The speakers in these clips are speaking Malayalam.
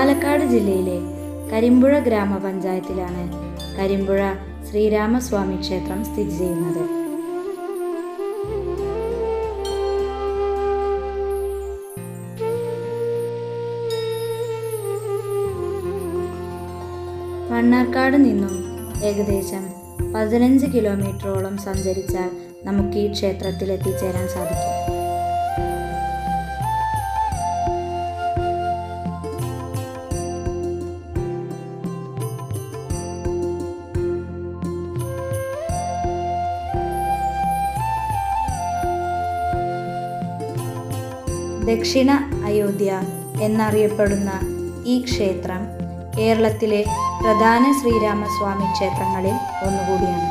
പാലക്കാട് ജില്ലയിലെ കരിമ്പുഴ ഗ്രാമപഞ്ചായത്തിലാണ് കരിമ്പുഴ ശ്രീരാമസ്വാമി ക്ഷേത്രം സ്ഥിതി ചെയ്യുന്നത്. മണ്ണാർക്കാട് നിന്നും ഏകദേശം പതിനഞ്ച് കിലോമീറ്ററോളം സഞ്ചരിച്ചാൽ നമുക്ക് ഈ ക്ഷേത്രത്തിൽ എത്തിച്ചേരാൻ സാധിക്കും. ദക്ഷിണ അയോധ്യ എന്നറിയപ്പെടുന്ന ഈ ക്ഷേത്രം കേരളത്തിലെ പ്രധാന ശ്രീരാമസ്വാമി ക്ഷേത്രങ്ങളിൽ ഒന്നുകൂടിയാണ്.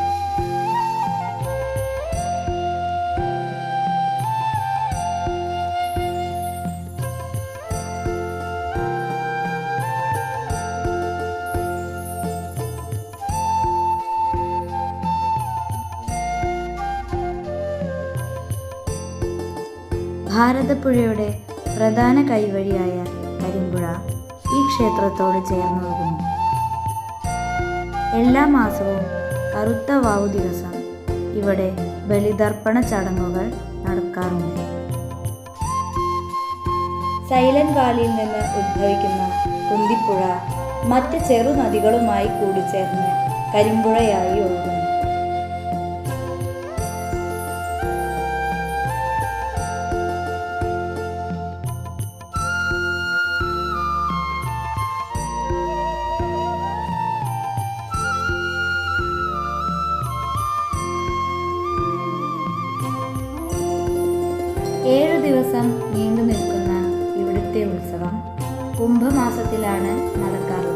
ഭാരതപ്പുഴയുടെ പ്രധാന കൈവഴിയായ കരിമ്പുഴ ഈ ക്ഷേത്രത്തോട് ചേർന്നു ഒഴുകുന്നു. എല്ലാ മാസവും കറുത്ത വാവു ദിവസം ഇവിടെ ബലിതർപ്പണ ചടങ്ങുകൾ നടക്കാറുണ്ട്. സൈലന്റ് വാലിയിൽ നിന്ന് ഉദ്ഭവിക്കുന്ന കുന്തിപ്പുഴ മറ്റ് ചെറു നദികളുമായി കൂടിച്ചേർന്ന് കരിമ്പുഴയായി ഒഴുകുന്നു. ദിവസം നീണ്ടു നിൽക്കുന്ന ഇവിടുത്തെ ഉത്സവം കുംഭമാസത്തിലാണ് നടക്കാറുള്ളത്